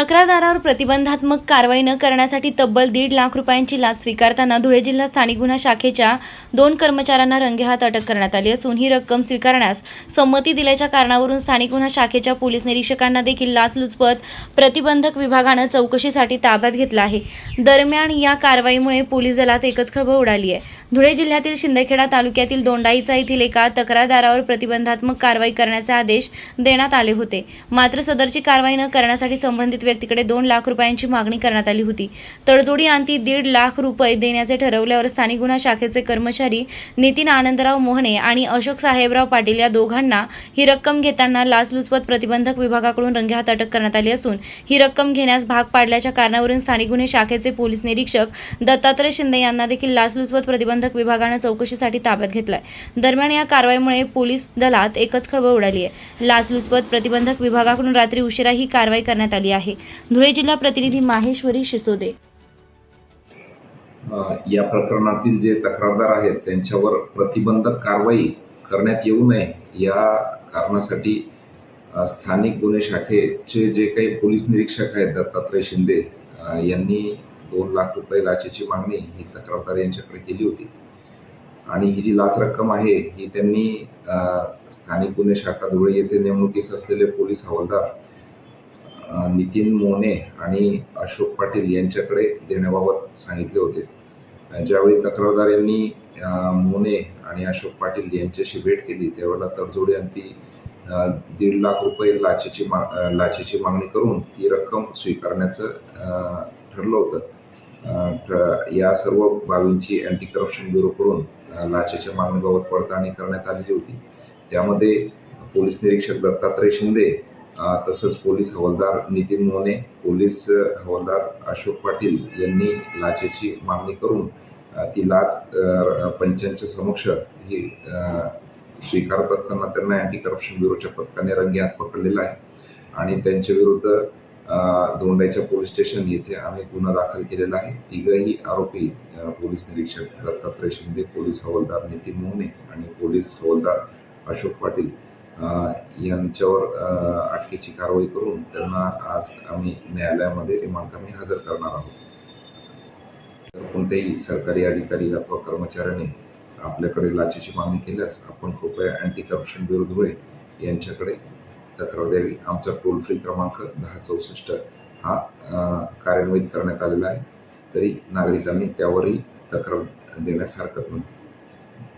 तक्रारदारावर प्रतिबंधात्मक कारवाई न करण्यासाठी तब्बल दीड लाख रुपयांची लाच स्वीकारताना धुळे जिल्हा स्थानिक गुन्हा शाखेच्या दोन कर्मचाऱ्यांना रंगेहात अटक करण्यात आली असून ही रक्कम स्वीकारण्यास संमती दिल्याच्या कारणावरून स्थानिक गुन्हा शाखेच्या पोलीस निरीक्षकांना देखील लाचलुचपत प्रतिबंधक विभागानं चौकशीसाठी ताब्यात घेतलं आहे. दरम्यान या कारवाईमुळे पोलीस दलात एकच खळबळ उडाली आहे. धुळे जिल्ह्यातील शिंदखेडा तालुक्यातील दोंडाईचा येथील एका तक्रारदारावर प्रतिबंधात्मक कारवाई करण्याचे आदेश देण्यात आले होते. मात्र सदरची कारवाई न करण्यासाठी संबंधित व्यक्तीकडे दोन लाख रुपयांची मागणी करण्यात आली होती. तडजोडी अंती दीड लाख रुपये देण्याचे ठरवल्यावर स्थानिक गुन्हा शाखेचे कर्मचारी नितीन आनंदराव मोहने आणि अशोक साहेबराव पाटील या दोघांना ही रक्कम घेताना लाचलुचपत प्रतिबंधक विभागाकडून रंगेहात अटक करण्यात आली असून ही रक्कम घेण्यास भाग पाडल्याच्या कारणावरून स्थानिक गुन्हे शाखेचे पोलीस निरीक्षक दत्तात्रय शिंदे यांना देखील लाचलुचपत प्रतिबंधक विभागानं चौकशीसाठी ताब्यात घेतलाय. दरम्यान या कारवाईमुळे पोलीस दलात एकच खळबळ उडाली आहे. लाचलुचपत प्रतिबंधक विभागाकडून रात्री उशिरा ही कारवाई करण्यात आली आहे. धुळे जिल्हा प्रतिनिधी माहेश्वरी शिसोदे. या प्रकरणातील जे तक्रारदार आहेत त्यांच्यावर प्रतिबंधक कारवाई करण्यात येऊ नये या कारणासाठी स्थानिक गुन्हे शाखेचे जे काही पोलीस निरीक्षक आहेत दत्तात्रय शिंदे यांनी दोन लाख रुपये लाचेची मागणी ही तक्रारदार यांच्याकडे केली होती. आणि ही जी लाच रक्कम आहे ही त्यांनी स्थानिक गुन्हे शाखा धुळे येथे नेमणुकीस असलेले पोलीस हवालदार नितीन मोने आणि अशोक पाटील यांच्याकडे देण्याबाबत सांगितले होते. ज्यावेळी तक्रारदार यांनी मोने आणि अशोक पाटील यांच्याशी भेट केली त्यावेळेला तडजोडी अंती दीड लाख रुपये लाचेची मा लाचेची मागणी करून ती रक्कम स्वीकारण्याचं ठरलं होतं. या सर्व बाबींची अँटी करप्शन ब्युरोकडून लाचेच्या मागणीबाबत पडताळणी करण्यात आलेली होती. त्यामध्ये पोलीस निरीक्षक दत्तात्रय शिंदे तसंच पोलीस हवालदार नितीन मोने पोलीस हवालदार अशोक पाटील यांनी लाचेची मागणी करून ती लाच पंचांच्या समक्ष ही स्वीकारत असताना त्यांना अँटी करप्शन ब्युरोच्या पथकाने रंगे हात पकडलेला आहे. आणि त्यांच्या विरुद्ध दोंडाईच्या पोलीस स्टेशन येथे आम्ही गुन्हा दाखल केलेला आहे. तिघही आरोपी पोलीस निरीक्षक दत्तात्रय शिंदे पोलीस हवालदार नितीन मोहने आणि पोलीस हवालदार अशोक पाटील यांच्यावर अटकेची कारवाई करून त्यांना आज आम्ही न्यायालयामध्ये रिमांडकामी हजर करणार आहोत. तर कोणत्याही सरकारी अधिकारी अथवा कर्मचाऱ्याने आपल्याकडे लाचेची मागणी केल्यास आपण कृपया अँटी करप्शन ब्युरो धुळे यांच्याकडे तक्रार द्यावी. आमचा टोल फ्री क्रमांक दहा चौसष्ट हा कार्यान्वित करण्यात आलेला आहे. तरी नागरिकांनी त्यावरही तक्रार देण्यास हरकत नाही.